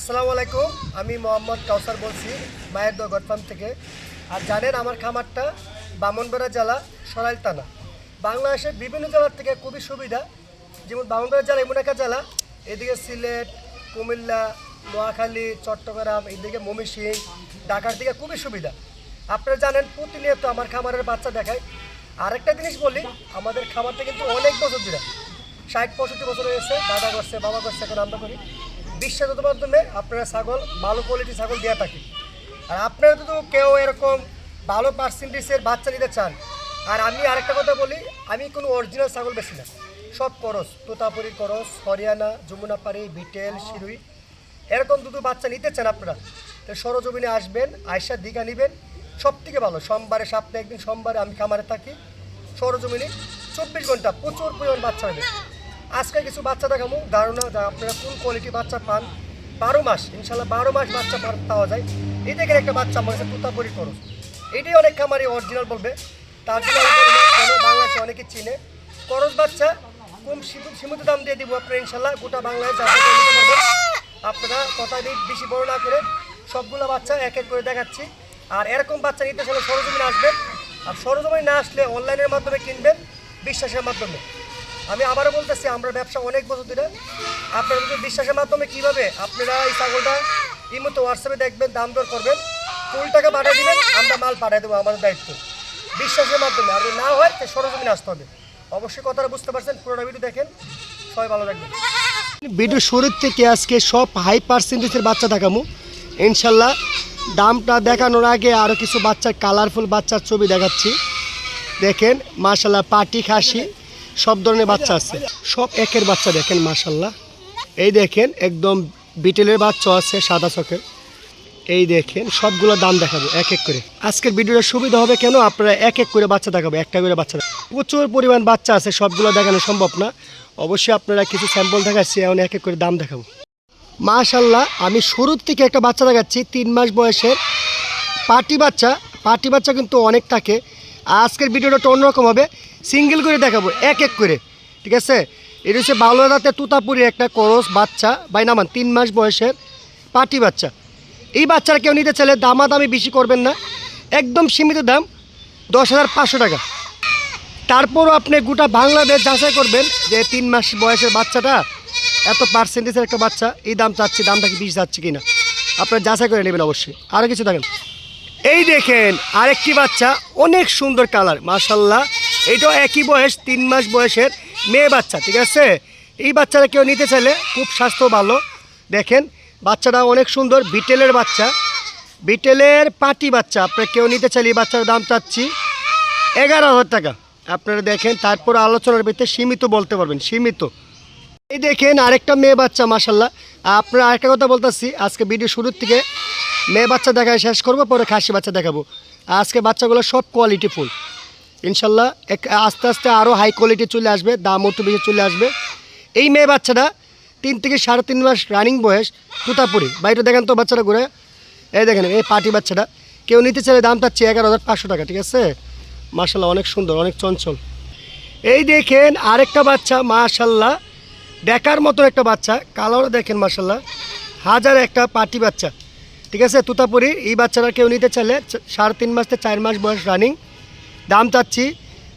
আসসালামু আলাইকুম, আমি মোহাম্মদ কাউসার বলছি, মায়ের দো গটফার্ম থেকে। আর জানেন, আমার খামারটা বামনবেড়া জেলা, সরাইল থানা। বাংলাদেশের বিভিন্ন জেলার থেকে খুবই সুবিধা। যেমন বামনবেড়া জেলা এমন একটা জেলা, এদিকে সিলেট, কুমিল্লা, নোয়াখালী, চট্টগ্রাম, এদিকে ময়মনসিং ঢাকার দিকে খুবই সুবিধা। আপনারা জানেন, প্রতিনিয়ত আমার খামারের বাচ্চা দেখায়। আরেকটা জিনিস বলি, আমাদের খামারটা কিন্তু অনেক বছর ধরে, ষাট, পঁয়ষট্টি বছর হয়েছে, দাদা করছে, বাবা করছে, এখন আমরা করি। বিশ্বাসের মাধ্যমে আপনারা ছাগল, ভালো কোয়ালিটি ছাগল দেওয়া থাকি আর আপনারা যদি কেউ এরকম ভালো পার্সেন্টেজের বাচ্চা নিতে চান, আর আমি আরেকটা কথা বলি, আমি কোনো অরিজিনাল ছাগল বেশি না। সব করস, তোতাপুরি করস, হরিয়ানা, যমুনাপাড়ি, বিটেল শিরুই এরকম দুটো বাচ্চা নিতে চান আপনারা, তো সরজমিনে আসবেন আয়সা দীঘা নেবেন। সব থেকে ভালো, সোমবারে সপ্তাহে একদিন সোমবারে আমি খামারে থাকি, সরজমিনে চব্বিশ ঘণ্টা প্রচুর পরিমাণ বাচ্চা হবে। আজকে কিছু বাচ্চা দেখাবো। ধারণা যা আপনারা কোন কোয়ালিটি বাচ্চা পান। বারো মাস, ইনশাল্লাহ বারো মাস বাচ্চা পাওয়া যায়। এই দেখেন একটা বাচ্চা আমার কাছে তুতাপুরি করস এটাই অনেক খামারি অরিজিনাল বলবে। তার জন্য বাংলাদেশে অনেকে চিনে। করস বাচ্চা, কম সীমিত- দাম দিয়ে দিব আপনারা, ইনশাল্লাহ গোটা বাংলায় আপনারা কথা বেশি বড় না করে সবগুলো বাচ্চা এক এক করে দেখাচ্ছি। আর এরকম বাচ্চা নিতে চাইলে সরজমিনে আসবেন। আর সরজমিনে না আসলে অনলাইনের মাধ্যমে কিনবেন, বিশ্বাসের মাধ্যমে। আমি আবারও বলতেছি, আমরা ব্যবসা অনেক বছর ধরে আপনারা যদি বিশ্বাসের মাধ্যমে কীভাবে আপনারা এই ছাগলটা এই মতো হোয়াটসঅ্যাপে দেখবেন, দাম দর করবেন ফুল টাকা পাঠিয়ে দিবেন, আমরা মাল পাঠিয়ে দেবো আমাদের দায়িত্ব। বিশ্বাসের মাধ্যমে, আর না হয়, তো সরজমিনে আসতে হবে। অবশ্যই কথাটা বুঝতে পারছেন, পুরোটা ভিডিও দেখেন, সবাই ভালো থাকবেন। ভিডিও শুরুর থেকে আজকে সব হাই পার্সেন্টেজের বাচ্চা দেখামু। ইনশাল্লাহ, দামটা দেখানোর আগে আরও কিছু বাচ্চার কালারফুল বাচ্চার ছবি দেখাচ্ছি। দেখেন মাশাল্লাহ পাটি খাসি। সব ধরনের বাচ্চা আছে। সব একের বাচ্চা দেখেন মাশাল্লাহ এই দেখেন, একদম বিটেলের বাচ্চা আছে, সাদা চকের এই দেখেন, সবগুলো দাম দেখাবো, এক এক করে। আজকের ভিডিওটা সুবিধা হবে কেন? আপনারা এক এক করে বাচ্চা দেখাবো, একটা করে বাচ্চা প্রচুর পরিমাণ বাচ্চা আছে, সবগুলো দেখানো সম্ভব না। অবশ্যই আপনারা কিছু স্যাম্পল দেখাচ্ছি, এখন এক এক করে দাম দেখাবো। মাশাল্লাহ আমি শুরুর থেকে একটা বাচ্চা দেখাচ্ছি, তিন মাস বয়সের পাটি বাচ্চা। পাটি বাচ্চা কিন্তু অনেক থাকে। আজকের ভিডিওটা একটু অন্যরকম হবে। সিঙ্গেল করে দেখাবো, এক এক করে, ঠিক আছে? এটা হচ্ছে বাংলাদাতে তুতাপুরি একটা করস বাচ্চা বাইনামান তিন মাস বয়সের পাটি বাচ্চা। এই বাচ্চারা কেউ নিতে চাইলে দামা দামাদামি বেশি করবেন না, একদম সীমিত দাম, দশ হাজার পাঁচশো টাকা। তারপরও আপনি গোটা বাংলাদেশ যাচাই করবেন যে তিন মাস বয়সের বাচ্চাটা এত পার্সেন্টেজের একটা বাচ্চা, এই দাম চাচ্ছি, দামটা কি বেশি যাচ্ছে কিনা? আপনারা যাচাই করে নেবেন অবশ্যই। আরও কিছু দেখেন। এই দেখেন, আরেকটি বাচ্চা, অনেক সুন্দর কালার মাশাল্লাহ এটাও একই বয়স, তিন মাস বয়সের মেয়ে বাচ্চা, ঠিক আছে? এই বাচ্চাটা কেউ নিতে চাইলে খুব স্বাস্থ্য ভালো। দেখেন, বাচ্চাটা অনেক সুন্দর, বিটেলের বাচ্চা। বিটেলের পাটি বাচ্চা, আপনার কেউ নিতে চাইলে এই বাচ্চার দাম চাচ্ছি এগারো হাজার টাকা। আপনারা দেখেন, তারপর আলোচনার ভিতরে সীমিত বলতে পারবেন, সীমিত। এই দেখেন, আরেকটা মেয়ে বাচ্চা মাসাল্লাহ আপনারা আরেকটা কথা বলতেছি, আজকে ভিডিও শুরুর থেকে মেয়ে বাচ্চা দেখায় শেষ করব, পরে খাসি বাচ্চা দেখাবো। আজকে বাচ্চাগুলো সব কোয়ালিটি ফুল। ইনশাল্লাহ এক আস্তে আস্তে আরও হাই কোয়ালিটি চলে আসবে দামও একটু বেশি চলে আসবে। এই মেয়ে বাচ্চাটা তিন থেকে সাড়ে তিন মাস রানিং বয়স, তুতাপুরি। বাইরে দেখেন তো বাচ্চাটা ঘুরে। এই দেখেন, এই পার্টি বাচ্চাটা। কেউ নিতে চাইলে দাম চাচ্ছে এগারো হাজার পাঁচশো টাকা, ঠিক আছে? মাসাল্লাহ অনেক সুন্দর, অনেক চঞ্চল। এই দেখেন আরেকটা বাচ্চা মাশাল্লাহ দেখার মতো একটা বাচ্চা, কালারও দেখেন মাশাল্লাহ হাজার একটা পাটি বাচ্চা, ঠিক আছে? তুতাপুরি, এই বাচ্চাটা কেউ নিতে চাইলে সাড়ে তিন মাস থেকে চার মাস বয়স রানিং দাম চাচ্ছি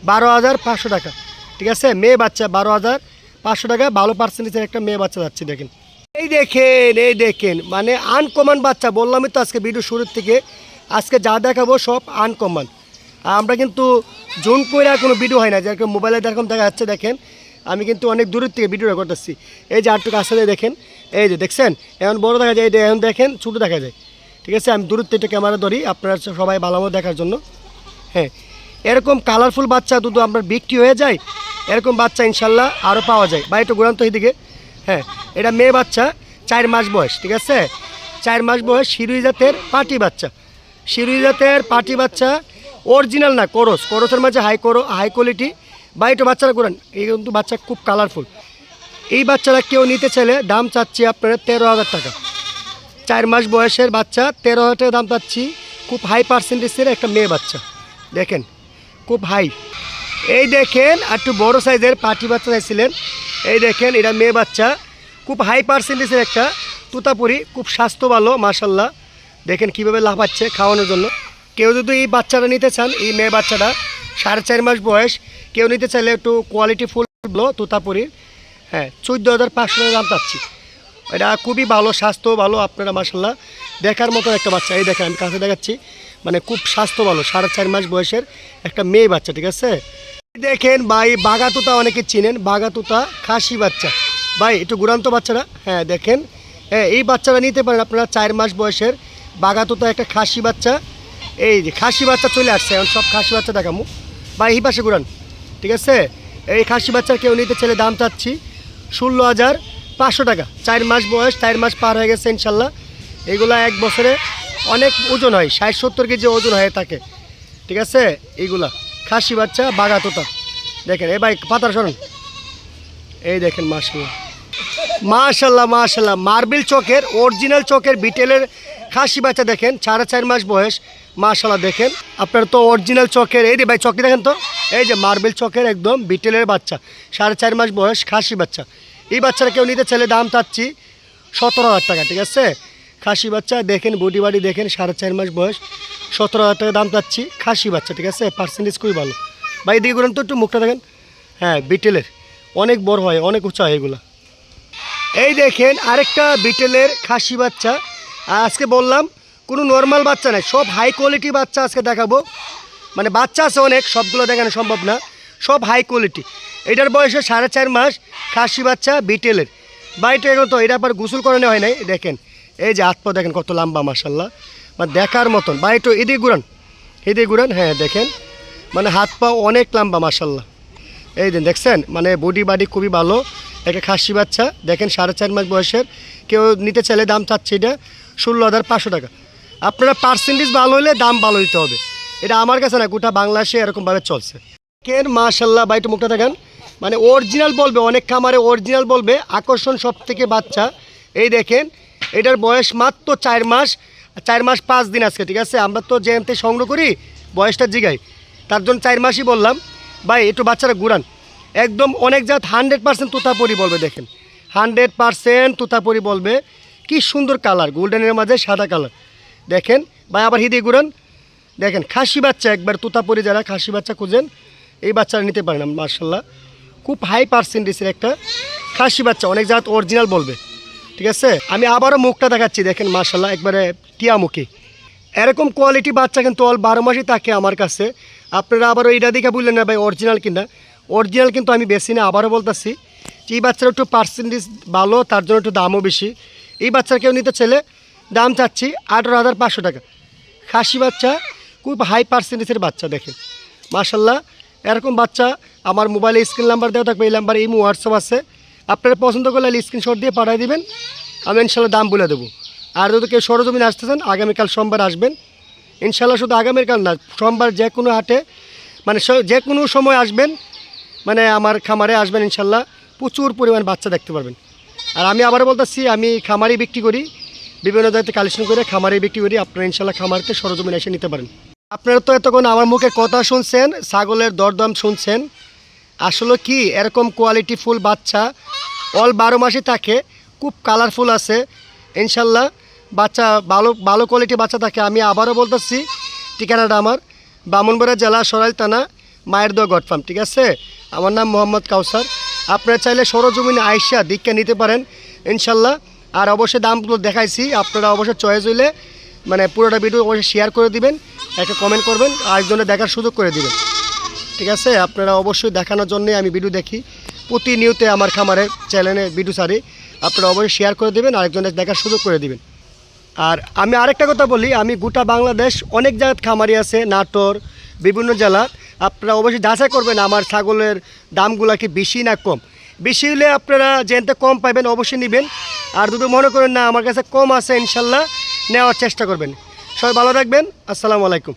বারো হাজার পাঁচশো টাকা। ঠিক আছে? মেয়ে বাচ্চা বারো হাজার পাঁচশো টাকা। ভালো পার্সেন্টেজের একটা মেয়ে বাচ্চা যাচ্ছে, দেখেন। এই দেখেন এই দেখেন মানে আনকমন বাচ্চা। বললামই তো আজকে ভিডিও শুরুর থেকে। আজকে যা দেখাবো সব আনকমন আমরা কিন্তু জুন করে কোনো ভিডিও হয় না। যেরকম মোবাইলে যেরকম দেখা যাচ্ছে, দেখেন, আমি কিন্তু অনেক দূরের থেকে ভিডিও করতেছি। এই যে আটটুকু আসলে দেখেন, এই যে দেখছেন? এখন বড় দেখা যায়, এই এখন দেখেন, ছোটো দেখা যায়। ঠিক আছে? আমি দূরের থেকে ক্যামেরা ধরি, আপনারা সবাই ভালো মতো দেখার জন্য। হ্যাঁ এরকম কালারফুল বাচ্চা দুটো আপনার বিক্রি হয়ে যায়, এরকম বাচ্চা ইনশাল্লাহ আরও পাওয়া যায়। বা একটু ঘুরান্ত এদিকে। হ্যাঁ এটা মেয়ে বাচ্চা, চার মাস বয়স, ঠিক আছে? চার মাস বয়স, শিরুই জাতের পাটি বাচ্চা। শিরুই জাতের পাটি বাচ্চা অরিজিনাল না, করস। করসের মাঝে হাই করো হাই কোয়ালিটি বা একটু বাচ্চারা করেন এই কিন্তু বাচ্চা খুব কালারফুল এই বাচ্চারা কেউ নিতে চাইলে দাম চাচ্ছি আপনারা তেরো হাজার টাকা। চার মাস বয়সের বাচ্চা, তেরো হাজার টাকা দাম পাচ্ছি খুব হাই পার্সেন্টেজের একটা মেয়ে বাচ্চা। দেখেন খুব হাই এই দেখেন, একটু বড় সাইজের পাটি বাচ্চা চাইছিলেন। এই দেখেন, এটা মেয়ে বাচ্চা। খুব হাই পার্সেন্টেজের একটা তুতাপুরি, খুব স্বাস্থ্য ভালো মার্শাল্লাহ দেখেন কীভাবে লাফাচ্ছে খাওয়ানোর জন্য। কেউ যদি এই বাচ্চাটা নিতে চান, এই মেয়ে বাচ্চাটা, সাড়ে চার মাস বয়স, কেউ নিতে চাইলে একটু কোয়ালিটি ফুল তুতাপুরির। হ্যাঁ চোদ্দ হাজার পাঁচশো টাকা দাম পাচ্ছি এটা খুবই ভালো, স্বাস্থ্য ভালো আপনারা মাসাল্লাহ দেখার মতো একটা বাচ্চা। এই দেখেন, আমি কাছে দেখাচ্ছি। মানে খুব স্বাস্থ্য ভালো সাড়ে চার মাস বয়সের একটা মেয়ে বাচ্চা, ঠিক আছে? দেখেন ভাই, বাগাতুতা অনেকে চিনেন, বাগাতুতা খাসি বাচ্চা। ভাই, একটু গুরান্ত বাচ্চারা। হ্যাঁ দেখেন। হ্যাঁ এই বাচ্চারা নিতে পারেন আপনারা চার মাস বয়সের বাগাতুতা একটা খাসি বাচ্চা। এই যে খাসি বাচ্চা চলে আসছে, এখন সব খাসি বাচ্চা দেখামু। ভাই, এই পাশে গুরান ঠিক আছে? এই খাসি বাচ্চার কেউ নিতে চাইলে দাম চাচ্ছি ষোলো হাজার পাঁচশো টাকা। চার মাস বয়স, চার মাস পার হয়ে গেছে, ইনশাল্লাহ। এগুলা এক বছরে অনেক ওজন হয়, ষাট সত্তর কেজি ওজন হয়ে থাকে। ঠিক আছে? এইগুলা খাসি বাচ্চা, বাঘা বাগাতোতা দেখেন, এ ভাই পাতার সরণ এই দেখেন মাসাল্লাহ মাশাল্লাহ মাশাল্লাহ মার্বেল চকের, অরিজিনাল চকের বিটেলের খাসি বাচ্চা দেখেন, সাড়ে চার মাস বয়স। মাশাল্লাহ দেখেন। আপনার তো অরিজিনাল চকের, এই যে ভাই, চকি দেখেন তো? এই যে মার্বেল চকের একদম বিটেলের বাচ্চা, সাড়ে চার মাস বয়স, খাসি বাচ্চা। এই বাচ্চারা কেউ নিতে চাইলে দাম চাচ্ছি সতেরো হাজার টাকা, ঠিক আছে? খাসি বাচ্চা, দেখেন বডি বাড়ি, দেখেন সাড়ে চার মাস বয়স। সতেরো হাজার টাকা দাম চাচ্ছি। খাসি বাচ্চা, ঠিক আছে? পার্সেন্টেজ খুবই ভালো। ভাই দিকে করেন তো একটু মুখটা দেখেন। হ্যাঁ বিটেলের। অনেক বড় হয়, অনেক উঁচা হয় এগুলো। এই দেখেন আরেকটা বিটেলের খাসি বাচ্চা। আজকে বললাম, কোনো নর্মাল বাচ্চা নাই, সব হাই কোয়ালিটি বাচ্চা আজকে দেখাবো। মানে বাচ্চা আছে অনেক, সবগুলো দেখানো সম্ভব না। সব হাই কোয়ালিটি এটার বয়সে সাড়ে চার মাস, খাসি বাচ্চা, বিটেলের। বাড়িটা এখন তো, এটা আবার গোসল করানো হয় নাই, দেখেন। এই যে হাত পা দেখেন কত লম্বা মাসাল্লাহ মানে দেখার মতন। বা একটু এদিকে ঘুরান। এদিকে ঘুরান হ্যাঁ দেখেন। মানে হাত পা অনেক লম্বা মাসাল্লাহ এই দিন দেখছেন মানে বডি বাডি খুবই ভালো। একটা খাসি বাচ্চা, দেখেন, সাড়ে চার মাস বয়সের। কেউ নিতে চাইলে দাম চাচ্ছে এটা ষোলো হাজার পাঁচশো টাকা। আপনারা পার্সেন্টেজ ভালো হলে দাম ভালো দিতে হবে। এটা আমার কাছে না, গোটা বাংলাদেশে এরকমভাবে চলছে। কেন মাশাল্লাহ বাইটু মুখটা দেখেন। মানে অরিজিনাল বলবে, অনেক খামারে অরিজিনাল বলবে, আকর্ষণ সব থেকে বাচ্চা। এই দেখেন এটার বয়স মাত্র চার মাস চার মাস পাঁচ দিন আজকে, ঠিক আছে? আমরা তো জেএমতে সংগ্রহ করি, বয়সটা জিগাই। তার জন্য চার মাসই বললাম। ভাই, একটু বাচ্চারা ঘুরান। একদম অনেক জাত হান্ড্রেড পার্সেন্ট তুতাপরি বলবে, দেখেন। হান্ড্রেড পার্সেন্ট তুতাপরি বলবে। কি সুন্দর কালার গোল্ডেনের মাঝে সাদা কালার। দেখেন, ভাই, আবার হিদি ঘুরান। দেখেন, খাসি বাচ্চা, একবার তুতাপরি যারা খাসি বাচ্চা খুঁজেন, এই বাচ্চারা নিতে পারেন মার্শাল্লাহ খুব হাই পার্সেন্টেজের একটা খাসি বাচ্চা, অনেক জাত অরিজিনাল বলবে। ঠিক আছে? আমি আবারও মুখটা দেখাচ্ছি, দেখেন মার্শাল্লাহ একবারে টিয়ামুখী এরকম কোয়ালিটি বাচ্চা কিন্তু অল বারো মাসই থাকে আমার কাছে। আপনারা আবারও এইটা দেখে বললেন না ভাই অরিজিনাল কিনা? অরিজিনাল কিন্তু আমি বেশি না, আবারও বলতেছি। এই বাচ্চার একটু পার্সেন্টেজ ভালো, তার জন্য একটু দামও বেশি। এই বাচ্চার কেউ নিতে ছেলে দাম চাচ্ছি আঠারো হাজার পাঁচশো টাকা। খাসি বাচ্চা, খুব হাই পার্সেন্টেজের বাচ্চা, দেখেন। মার্শাল্লাহ এরকম বাচ্চা আমার মোবাইলে স্ক্রিন নাম্বার দেওয়া থাকবে, এই নাম্বারে এই হোয়াটসঅ্যাপ আছে। আপনারা পছন্দ করলে স্ক্রিনশট দিয়ে পাঠিয়ে দেবেন। আমি ইনশাল্লাহ দাম বলে দেবো। আর যদি কেউ সরজমিন আসতে চান, আগামীকাল সোমবার আসবেন। ইনশাল্লাহ শুধু আগামীকাল না, সোমবার যে কোনো হাটে মানে যে কোনো সময় আসবেন মানে আমার খামারে আসবেন ইনশাল্লাহ, প্রচুর পরিমাণ বাচ্চা দেখতে পারবেন। আর আমি আবার বলতেছি, আমি খামারি বিক্রি করি, বিভিন্ন জায়গাতে কালেকশন করে খামারে বিক্রি করি, আপনারা ইনশাল্লাহ খামারতে সরজমিন এসে নিতে পারেন। আপনারা তো এতক্ষণ আমার মুখে কথা শুনছেন, ছাগলের দরদাম শুনছেন আসলে কি, এরকম কোয়ালিটি ফুল বাচ্চা অল বারো মাসে থাকে, খুব কালারফুল আছে, ইনশাল্লাহ বাচ্চা ভালো ভালো কোয়ালিটি বাচ্চা থাকে। আমি আবারও বলতেছি, ঠিকানাটা আমার বামনবাড়া জেলা সরাইল থানা, মায়ের দোয়া গড ফার্ম, ঠিক আছে? আমার নাম মোহাম্মদ কাউসার। আপনারা চাইলে সরজমিনে আইসা দীক্ষা নিতে পারেন, ইনশাল্লাহ। আর অবশ্যই দামগুলো দেখাইছি, আপনারা অবশ্যই চয়েস হইলে মানে পুরোটা ভিডিও অবশ্যই শেয়ার করে দিবেন, একটা কমেন্ট করবেন আর আরেকজনে দেখার সুযোগ করে দিবেন। ঠিক আছে? আপনারা অবশ্যই দেখানোর জন্যে আমি ভিডিও দেখি। প্রতিনিয়তে আমার খামারের চ্যানেলে ভিডিও সারি আপনারা অবশ্যই শেয়ার করে দেবেন, আরেকজনের দেখার সুযোগ করে দেবেন। আর আমি আরেকটা কথা বলি, আমি গোটা বাংলাদেশ অনেক জায়গার খামারি আছে, নাটোর, বিভিন্ন জেলা। আপনারা অবশ্যই যাচাই করবেন আমার ছাগলের দামগুলো কি বেশি না কম। বেশি হলে আপনারা যেতে কম পাবেন অবশ্যই নেবেন। আর যদি মনে করেন না, আমার কাছে কম আছে, ইনশাল্লাহ নেওয়ার চেষ্টা করবেন। সবাই ভালো থাকবেন, আসসালামু আলাইকুম।